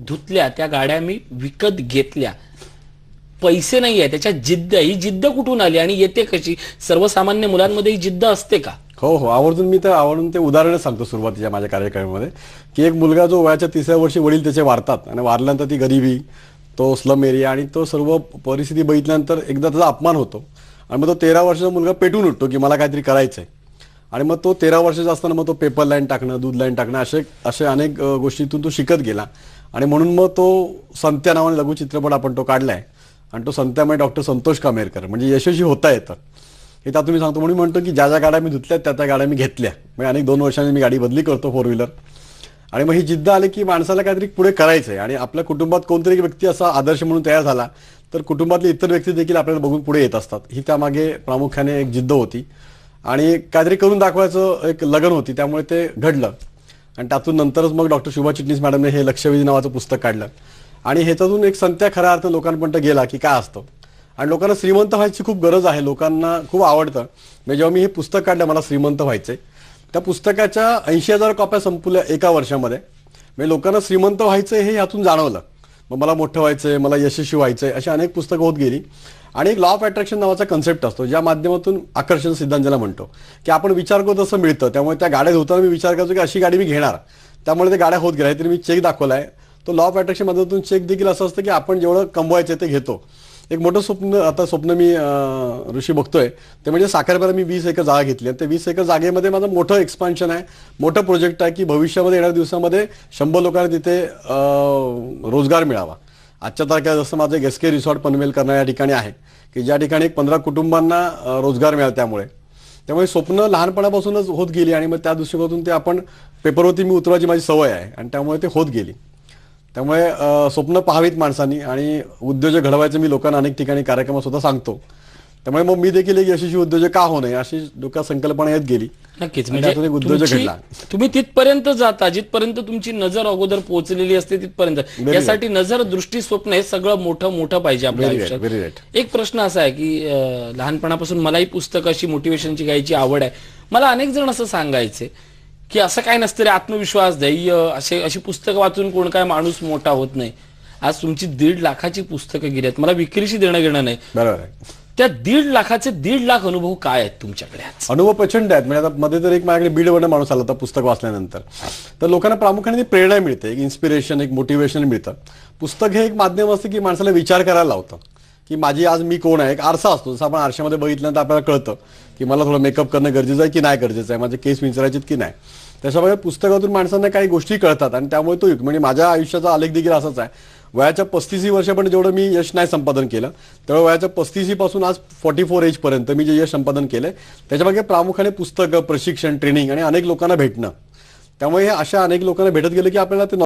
धुतल्या त्या गाड्या मी विकत घेतल्या. पैसे नाही आहे त्याच्या जिद्द ही जिद्द कुठून आली आणि येते कशी? सर्वसामान्य मुलांमध्ये ही जिद्द असते का? हो हो. आवर्जून मी तर आवडून ते उदाहरणच सांगतो सुरुवातीच्या माझ्या कार्यक्रमामध्ये की एक मुलगा जो वयाच्या तिसऱ्या वर्षी वडील त्याचे वारतात आणि वारल्यानंतर ती गरिबी तो स्लम एरिया आणि तो सर्व परिस्थिती बघितल्यानंतर एकदा त्याचा अपमान होतो. आणि मग तो तेरा वर्षाचा मुलगा पेटून उठतो की मला काहीतरी करायचं आहे आणि मग तो तेरा वर्षाचा असताना मग तो पेपर लाईन टाकणं दूध लाईन टाकणं असे असे अनेक गोष्टीतून तो शिकत गेला. आणि म्हणून मग तो संत्या नावाने लघुचित्रपट आपण तो काढलाय. आणि तो संत्यामुळे डॉक्टर संतोष कामेरकर. म्हणजे यशस्वी होता येतं. हे त्यातून मी सांगतो म्हणून म्हणतो की ज्या ज्या गाड्या मी धुतल्या त्या त्या गाड्या मी घेतल्या. म्हणजे अनेक दोन वर्षांनी मी गाडी बदली करतो फोर व्हीलर आणि मग ही जिद्द आली की माणसाला काहीतरी पुढे करायचं आहे आणि आपल्या कुटुंबात कोणतरी व्यक्ती असा आदर्श म्हणून तयार झाला तर कुटुंबातले इतर व्यक्ती देखील आपल्याला बघून पुढे येत असतात. ही त्यामागे प्रामुख्याने एक जिद्द होती. आणि काहीतरी करून दाखवायचं एक लगन होती. त्यामुळे ते घडलं. आणि त्यातून नंतरच मग डॉक्टर शुभा चिटणीस मॅडमने हे लक्षवेधी नावाचं पुस्तक काढलं. आणि ह्याच्यातून एक संत्या खऱ्या अर्थ लोकांपर्यंत गेला की काय असतं. आणि लोकांना श्रीमंत व्हायची खूप गरज आहे. लोकांना खूप आवडतं. म्हणजे जेव्हा मी हे पुस्तक काढलं मला श्रीमंत व्हायचे त्या पुस्तकाच्या ऐंशी हजार कॉप्या संपल्या एका वर्षामध्ये. म्हणजे लोकांना श्रीमंत व्हायचं हे यातून जाणवलं. मग मला मोठं व्हायचंय मला यशस्वी व्हायचंय अशी अनेक पुस्तकं होत गेली. आणि एक लॉ ऑफ अट्रॅक्शन नावाचा कन्सेप्ट असतो ज्या माध्यमातून आकर्षण सिद्धांत ज्याला म्हणतो. की आपण विचार करतो तसं मिळतं त्यामुळे त्या गाड्या धुताना मी विचार करतो की अशी गाडी मी घेणार. त्यामुळे त्या गाड्या होत गेल्या तरी मी चेक दाखवला आहे तो लॉ ऑफ अट्रॅक्शन माध्यमातून चेक देखील असं असतं की आपण जेवढं कमवायचं ते घेतो. एक मोठं स्वप्न आता स्वप्न मी ऋषी बघतोय. ते म्हणजे साखरपेला मी वीस एकर जागा घेतली. आणि ते वीस एकर जागेमध्ये माझं मोठं एक्सपान्शन आहे. मोठं प्रोजेक्ट आहे की भविष्यामध्ये येणाऱ्या दिवसामध्ये शंभर लोकांना तिथे रोजगार मिळावा. आजच्या तारखेला जसं माझं एस के रिसॉर्ट पनवेल करणं या ठिकाणी आहे की ज्या ठिकाणी एक पंधरा कुटुंबांना रोजगार मिळाला त्यामुळे. त्यामुळे स्वप्न लहानपणापासूनच होत गेली आणि मग त्या दृष्टिकोनातून ते आपण पेपरवरती मी उतरवायची माझी सवय आहे. आणि त्यामुळे ते होत गेली. त्यामुळे स्वप्न पाहावीत माणसांनी आणि उद्योजक घडवायचं मी लोकांना अनेक ठिकाणी कार्यक्रमात सुद्धा सांगतो त्यामुळे मग मी देखील एक यशस्वी उद्योजक का हो नये अशी डोक्यात संकल्पना येत गेली नक्कीच म्हणजे उद्योजक घडला. तुम्ही तिथपर्यंत जाता जिथपर्यंत तुमची नजर अगोदर पोहोचलेली असते तिथपर्यंत. यासाठी नजर दृष्टी स्वप्न हे सगळं मोठं मोठं पाहिजे आपल्या आयुष्यात. एक प्रश्न असा आहे की लहानपणापासून मलाही पुस्तकाची मोटिवेशनची घ्यायची आवड आहे मला अनेक जण असं सांगायचे की असं काय नसतं रे आत्मविश्वास धैर्य असे अशी पुस्तकं वाचून कोण काय माणूस मोठा होत नाही. आज तुमची दीड लाखाची पुस्तकं गेली आहेत. मला विक्रीशी देणं घेणं नाही. बरोबर आहे. त्या दीड लाखाचे दीड लाख अनुभव काय आहेत तुमच्याकडे आज? अनुभव प्रचंड आहेत. म्हणजे आता मध्ये तर एक माझ्याकडे बीडवरनं माणूस आला होता पुस्तक वाचल्यानंतर. तर लोकांना प्रामुख्याने ती प्रेरणा मिळते एक इन्स्पिरेशन एक मोटिवेशन मिळतं. पुस्तक हे एक माध्यम असतं की माणसाला विचार करायला लावतं. की माझी आज मी कोण आहे? एक आरसा असतो. जसं आपण आरशामध्ये बघितल्यानंतर आपल्याला कळतं की मला थोडं मेकअप करणं गरजेचं आहे की नाही गरजेचं आहे? माझे केस विचारायचे की नाही? त्याच्यामुळे पुस्तकातून माणसांना काही गोष्टी कळतात आणि त्यामुळे तो युग म्हणजे माझ्या आयुष्याचा आलेख देखील असाच आहे. वयाच्या पस्तीसी वर्षापर्यंत जेवढं मी यश नाही संपादन केलं तेवढं वयाच्या पस्तीसी पासून आज फॉर्टी फोर एजपर्यंत मी जे यश संपादन केलं त्याच्यामागे प्रामुख्याने पुस्तकं प्रशिक्षण ट्रेनिंग आणि अनेक लोकांना भेटणं. त्यामुळे हे अशा अनेक लोकांना भेटत गेलं की आपल्याला ते